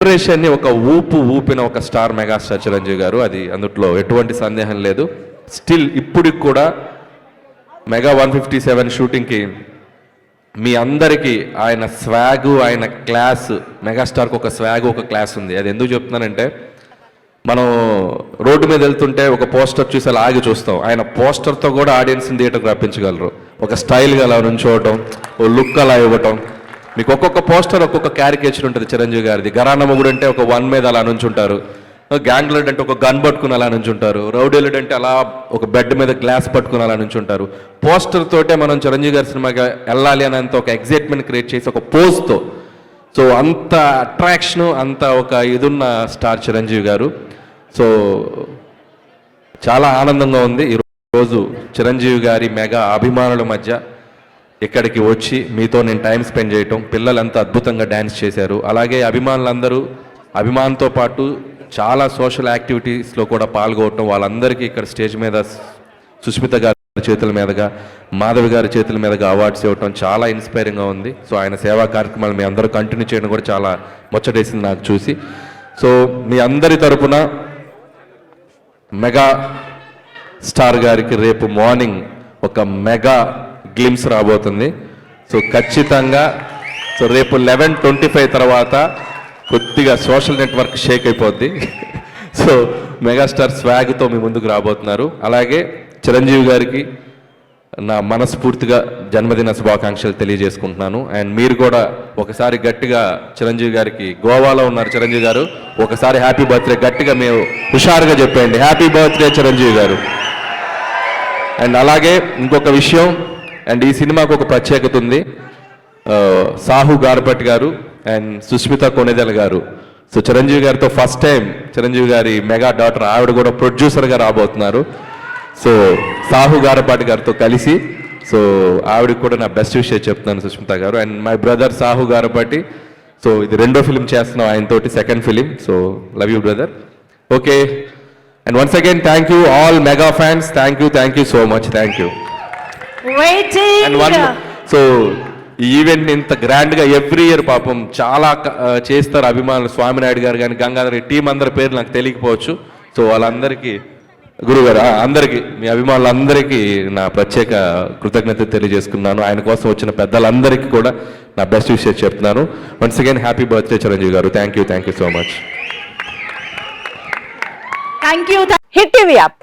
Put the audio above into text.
జనరేషన్ని ఒక ఊపు ఊపిన ఒక స్టార్ మెగాస్టార్ చిరంజీవి గారు అది అందుట్లో ఎటువంటి సందేహం లేదు. స్టిల్ ఇప్పటికి కూడా మెగా వన్ ఫిఫ్టీ సెవెన్ షూటింగ్కి మీ అందరికీ ఆయన స్వాగు ఆయన క్లాస్ మెగాస్టార్కి ఒక స్వాగ్ ఒక క్లాస్ ఉంది. అది ఎందుకు చెప్తున్నానంటే మనం రోడ్డు మీద వెళ్తుంటే ఒక పోస్టర్ చూసి అలా ఆగి చూస్తాం. ఆయన పోస్టర్తో కూడా ఆడియన్స్ని థియేటర్కి రప్పించగలరు. ఒక స్టైల్గా అలా నుంచోవటం ఓ లుక్ అలా ఇవ్వటం. మీకు ఒక్కొక్క పోస్టర్ ఒక్కొక్క క్యారికేచర్ ఉంటుంది చిరంజీవి గారిది. గరాన మొగుడు అంటే ఒక వన్ మీద అలా నుంచుంటారు. గ్యాంగ్ లీడ్ అంటే ఒక గన్ పట్టుకుని అలా నుంచుంటారు. రౌడీ లీడ్ అంటే అలా ఒక బెడ్ మీద గ్లాస్ పట్టుకుని అలా నుంచుంటారు. పోస్టర్ తోటే మనం చిరంజీవి గారి సినిమాకి వెళ్ళాలి అనేంత ఒక ఎగ్జైట్మెంట్ క్రియేట్ చేసి ఒక పోస్ట్తో సో అంత అట్రాక్షన్ అంత ఒక ఇదున్న స్టార్ చిరంజీవి గారు. సో చాలా ఆనందంగా ఉంది. ఈరోజు చిరంజీవి గారి మెగా అభిమానుల మధ్య ఇక్కడికి వచ్చి మీతో నేను టైం స్పెండ్ చేయటం పిల్లలంతా అద్భుతంగా డ్యాన్స్ చేశారు. అలాగే అభిమానులందరూ అభిమానంతో పాటు చాలా సోషల్ యాక్టివిటీస్లో కూడా పాల్గొనటం వాళ్ళందరికీ ఇక్కడ స్టేజ్ మీద సుస్మిత గారి చేతుల మీదుగా మాధవి గారి చేతుల మీదుగా అవార్డ్స్ ఇవ్వటం చాలా ఇన్స్పైరింగ్గా ఉంది. సో ఆయన సేవా కార్యక్రమాలు మీ అందరూ కంటిన్యూ చేయడం కూడా చాలా ముచ్చటేసింది నాకు చూసి. సో మీ అందరి తరపున మెగా స్టార్ గారికి రేపు మార్నింగ్ ఒక మెగా గ్లిమ్స్ రాబోతుంది. సో ఖచ్చితంగా సో రేపు లెవెన్ ట్వంటీ ఫైవ్ తర్వాత కొద్దిగా సోషల్ నెట్వర్క్ షేక్ అయిపోద్ది. సో మెగాస్టార్ స్వాగ్తో మీ ముందుకు రాబోతున్నారు. అలాగే చిరంజీవి గారికి నా మనస్ఫూర్తిగా జన్మదిన శుభాకాంక్షలు తెలియజేసుకుంటున్నాను. అండ్ మీరు కూడా ఒకసారి గట్టిగా చిరంజీవి గారికి గోవాలో ఉన్నారు చిరంజీవి గారు. ఒకసారి హ్యాపీ బర్త్డే గట్టిగా మేము హుషారుగా చెప్పండి హ్యాపీ బర్త్డే చిరంజీవి గారు. అండ్ అలాగే ఇంకొక విషయం అండ్ ఈ సినిమాకు ఒక ప్రత్యేకత ఉంది. సాహు గారపట్ గారు అండ్ సుస్మిత కొనేదల్ గారు. సో చిరంజీవి గారితో ఫస్ట్ టైం చిరంజీవి గారి మెగా డాటర్ ఆవిడ కూడా ప్రొడ్యూసర్గా రాబోతున్నారు. సో సాహు గారపాటి గారితో కలిసి సో ఆవిడకి కూడా నా బెస్ట్ విషయం చెప్తున్నాను Sushmita garu. And my brother Sahu Garapati so ఇది రెండో ఫిలిం చేస్తున్నాం ఆయనతోటి second film. So love you brother. Okay. And once again thank you all mega fans. Thank you thank you so much. Thank you. So ఈ event ఇంత గ్రాండ్గా every year పాపం చాలా చేస్తారు అభిమానులు స్వామినాయుడు గారు కానీ గంగాధర్ టీం అందరి పేర్లు నాకు తెలియకపోవచ్చు. సో వాళ్ళందరికీ గురుగారు అందరికీ మీ అభిమానులందరికీ నా ప్రత్యేక కృతజ్ఞత తెలియజేసుకున్నాను. ఆయన కోసం వచ్చిన పెద్దలందరికీ కూడా నా బెస్ట్ విషయం చెప్తున్నాను. Once again happy birthday Chiranjeevi garu. Thank you thank you so much thank you hit TV app